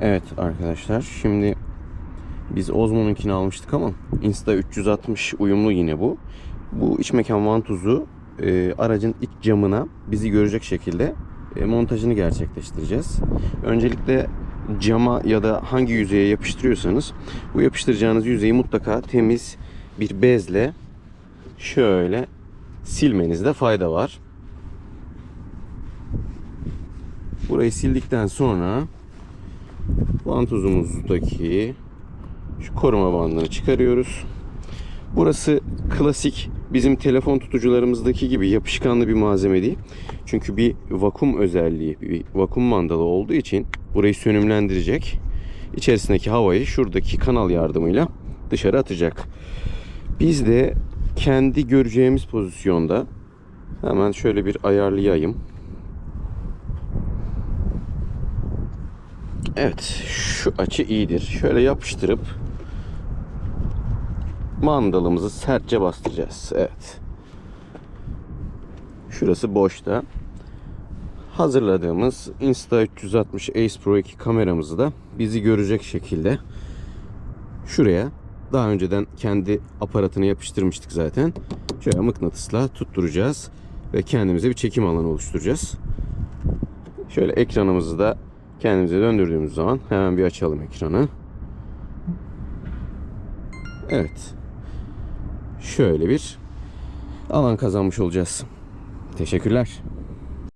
Evet arkadaşlar şimdi biz Osmo'nunkini almıştık ama Insta 360 uyumlu yine bu. Bu iç mekan vantuzu e, aracın iç camına bizi görecek şekilde e, montajını gerçekleştireceğiz. Öncelikle cama ya da hangi yüzeye yapıştırıyorsanız bu yapıştıracağınız yüzeyi mutlaka temiz bir bezle şöyle silmenizde fayda var. Burayı sildikten sonra vantuzumuzdaki şu koruma bandını çıkarıyoruz. Burası klasik bizim telefon tutucularımızdaki gibi yapışkanlı bir malzeme değil. Çünkü bir vakum özelliği, bir vakum mandalı olduğu için burayı sönümlendirecek. İçerisindeki havayı şuradaki kanal yardımıyla dışarı atacak. Biz de kendi göreceğimiz pozisyonda hemen şöyle bir ayarlayayım. Evet, şu açı iyidir. Şöyle yapıştırıp mandalımızı sertçe bastıracağız. Evet. Şurası boşta. Hazırladığımız Insta360 Ace Pro 2 kameramızı da bizi görecek şekilde şuraya daha önceden kendi aparatını yapıştırmıştık zaten. Şöyle mıknatısla tutturacağız ve kendimize bir çekim alanı oluşturacağız. Şöyle ekranımızı da kendimize döndürdüğümüz zaman hemen bir açalım ekranı. Evet. Şöyle bir alan kazanmış olacağız. Teşekkürler.